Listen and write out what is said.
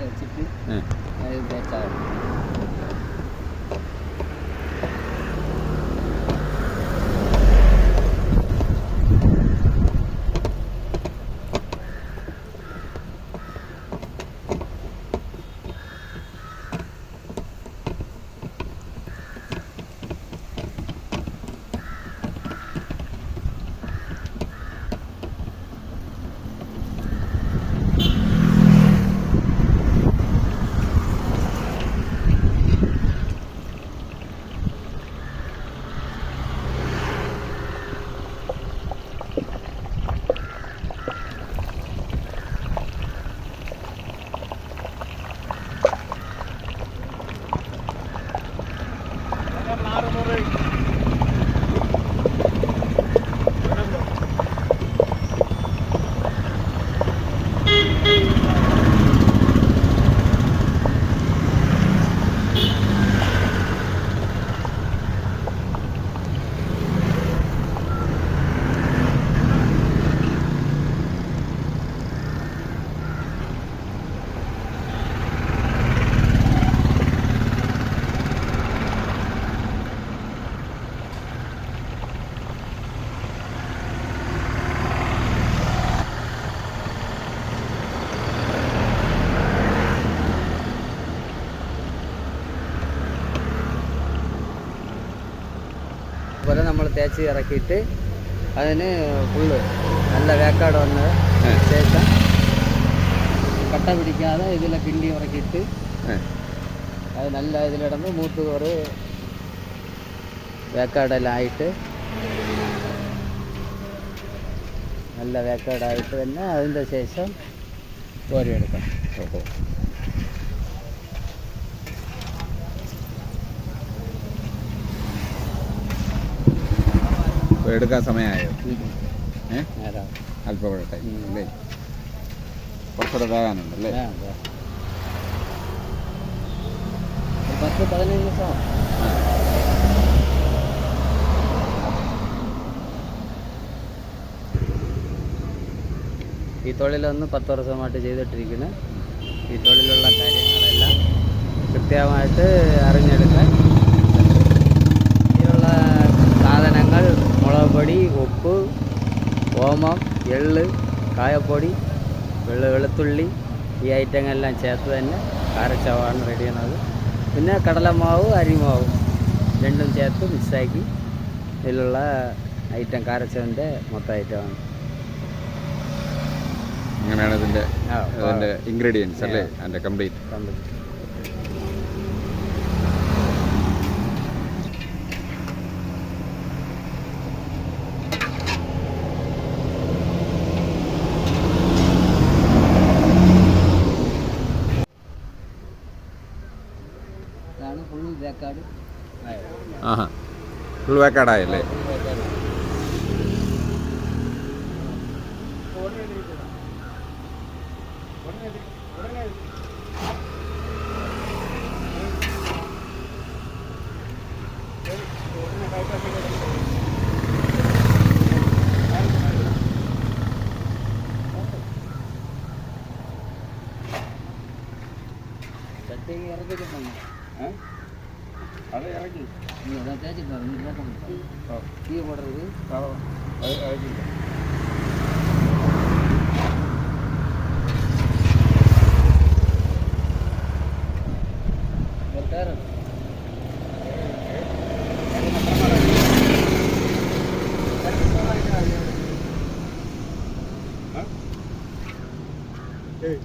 വെച്ചിട്ട് Monterrey. അതുപോലെ നമ്മൾ തേച്ച് ഇറക്കിയിട്ട് അതിന് ഫുള്ള് നല്ല വേക്കാട് വന്ന ഏ. ശേഷം കട്ട പിടിക്കാതെ ഇതിലെ കിണ്ടി ഇറക്കിയിട്ട് ഏ. അത് നല്ല ഇതിലിടന്ന് മൂത്ത് കുറേ വേക്കാടെല്ലാം ആയിട്ട് നല്ല വേക്കാടായിട്ട് തന്നെ അതിൻ്റെ ശേഷം കോരിയെടുക്കണം ഓഹോ എടുക്കാൻ സമയമായോ? അല്പം ടൈം. അല്ലേ? കുറച്ചുകൂടെ വേകാനുണ്ടല്ലേ പത്ത് പതിനഞ്ച് ദിവസം. ഈ തൊഴിലൊന്ന് പത്ത് വർഷമായിട്ട് ചെയ്തിട്ടിരിക്കുന്നു. ഈ തൊഴിലുള്ള കാര്യങ്ങളെല്ലാം കൃത്യമായിട്ട് അറിഞ്ഞെടുക്കാൻ ഇതിലുള്ള സാധനങ്ങൾ മുളക് പൊടി ഉപ്പ് ഓമം എള്ള് കായപ്പൊടി വെള്ള വെളുത്തുള്ളി ഈ ഐറ്റങ്ങളെല്ലാം ചേർത്ത് തന്നെ കാരച്ചവാണ് റെഡി ചെയ്യുന്നത്. പിന്നെ കടലമാവ് അരിമാവ് രണ്ടും ചേർത്ത് മിക്സാക്കി ഇതിലുള്ള ഐറ്റം കാരച്ചവന്റെ മൊത്തം ഐറ്റമാണ് അങ്ങനെയാണ് ഇതിന്റെ ഇൻഗ്രീഡിയൻസ് അല്ലേ? അതിന്റെ കംപ്ലീറ്റ് കംപ്ലീറ്റ് ആഹാ. ഫുൾ വേക്കാടായല്ലേ full அதை இறக்கி நீங்கள் தேய்ச்சி ரெண்டு பேர் டீ போடுறது? அது இறக்கி ஒரு டேரன் Hey.